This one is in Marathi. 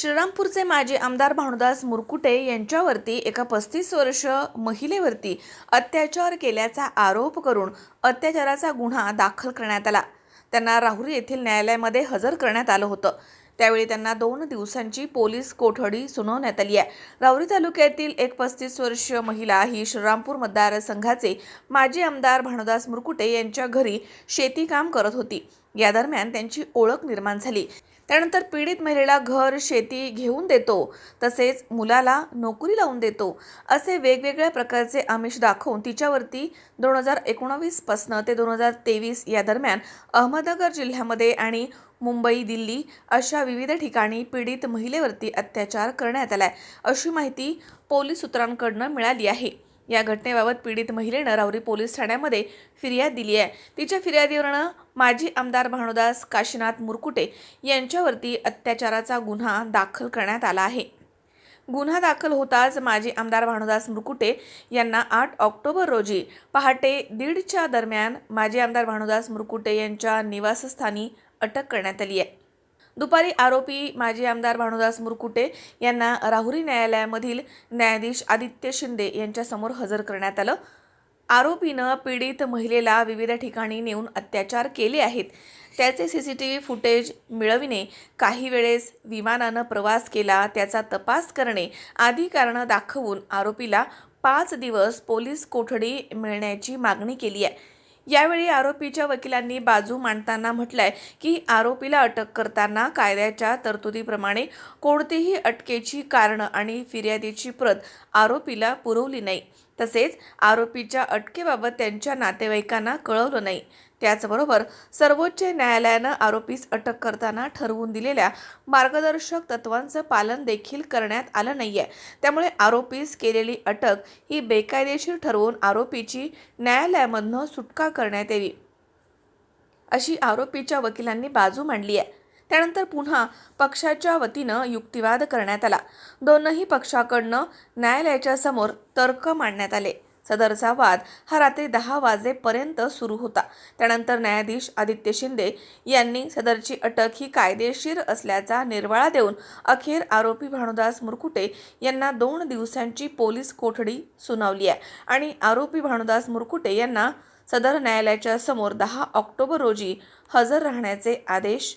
श्रीरामपूरचे माजी आमदार भानुदास मुरकुटे यांच्यावरती एका पस्तीस वर्ष महिलेवरती अत्याचार केल्याचा आरोप करून अत्याचाराचा गुन्हा दाखल करण्यात आला. त्यांना राहुरी येथील न्यायालयामध्ये हजर करण्यात आलं होतं. त्यावेळी त्यांना दोन दिवसांची पोलीस कोठडी सुनावण्यात आली आहे. राहुरी तालुक्यातील एक पस्तीस वर्षीय महिला ही श्रीरामपूर मतदारसंघाचे माजी आमदार भानुदास मुरकुटे यांच्या घरी शेतीकाम करत होती. या दरम्यान त्यांची ओळख निर्माण झाली. त्यानंतर पीडित महिलेला घर शेती घेऊन देतो. तसेच मुलाला नोकरी लावून देतो. असे वेगवेगळ्या प्रकारचे आमिष दाखवून तिच्यावरती दोन हजार एकोणावीसपासनं ते दोन हजार तेवीस या दरम्यान अहमदनगर जिल्ह्यामध्ये आणि मुंबई दिल्ली अशा विविध ठिकाणी पीडित महिलेवरती अत्याचार करण्यात आला आहे अशी माहिती पोलीस सूत्रांकडनं मिळाली आहे. या घटनेबाबत पीडित महिलेनं राऊरी पोलीस ठाण्यामध्ये फिर्याद दिली आहे. तिच्या फिर्यादीवरनं माजी आमदार भानुदास काशीनाथ मुरकुटे यांच्यावरती अत्याचाराचा गुन्हा दाखल करण्यात आला आहे. गुन्हा दाखल होताच माजी आमदार भानुदास मुरकुटे यांना आठ ऑक्टोबर रोजी पहाटे दीडच्या दरम्यान माजी आमदार भानुदास मुरकुटे यांच्या निवासस्थानी अटक करण्यात आली आहे. दुपारी आरोपी माजी आमदार भानुदास मुरकुटे यांना राहुरी न्यायालयामधील न्यायाधीश आदित्य शिंदे यांच्यासमोर हजर करण्यात आलं. आरोपीनं पीडित महिलेला विविध ठिकाणी नेऊन अत्याचार केले आहेत. त्याचे C C T V footage मिळविणे काही वेळेस विमानानं प्रवास केला त्याचा तपास करणे आदी कारणं दाखवून आरोपीला पाच दिवस पोलीस कोठडी मिळण्याची मागणी केली आहे. यावेळी आरोपीच्या वकिलांनी बाजू मांडताना म्हटलंय की आरोपीला अटक करताना कायद्याच्या तरतुदीप्रमाणे कोणतीही अटकेची कारणं आणि फिर्यादीची प्रत आरोपीला पुरवली नाही. तसेच आरोपीच्या अटकेबाबत त्यांच्या नातेवाईकांना कळवलं नाही. त्याचबरोबर सर्वोच्च न्यायालयानं आरोपीस अटक करताना ठरवून दिलेल्या मार्गदर्शक तत्वांचं पालन देखील करण्यात आलं नाही आहे त्यामुळे आरोपीस केलेली अटक ही बेकायदेशीर ठरवून आरोपीची न्यायालयामधनं सुटका करण्यात यावी अशी आरोपीच्या वकिलांनी बाजू मांडली आहे त्यानंतर पुन्हा पक्षाच्या वतीनं युक्तिवाद करण्यात आला. दोनही पक्षाकडनं न्यायालयाच्या समोर तर्क मांडण्यात आले. सदरचा वाद हा रात्री दहा वाजेपर्यंत सुरू होता. त्यानंतर न्यायाधीश आदित्य शिंदे यांनी सदरची अटक ही कायदेशीर असल्याचा निर्वाळा देऊन अखेर आरोपी भानुदास मुरकुटे यांना दोन दिवसांची पोलीस कोठडी सुनावली आहे. आणि आरोपी भानुदास मुरकुटे यांना सदर न्यायालयाच्या समोर दहा ऑक्टोबर रोजी हजर राहण्याचे आदेश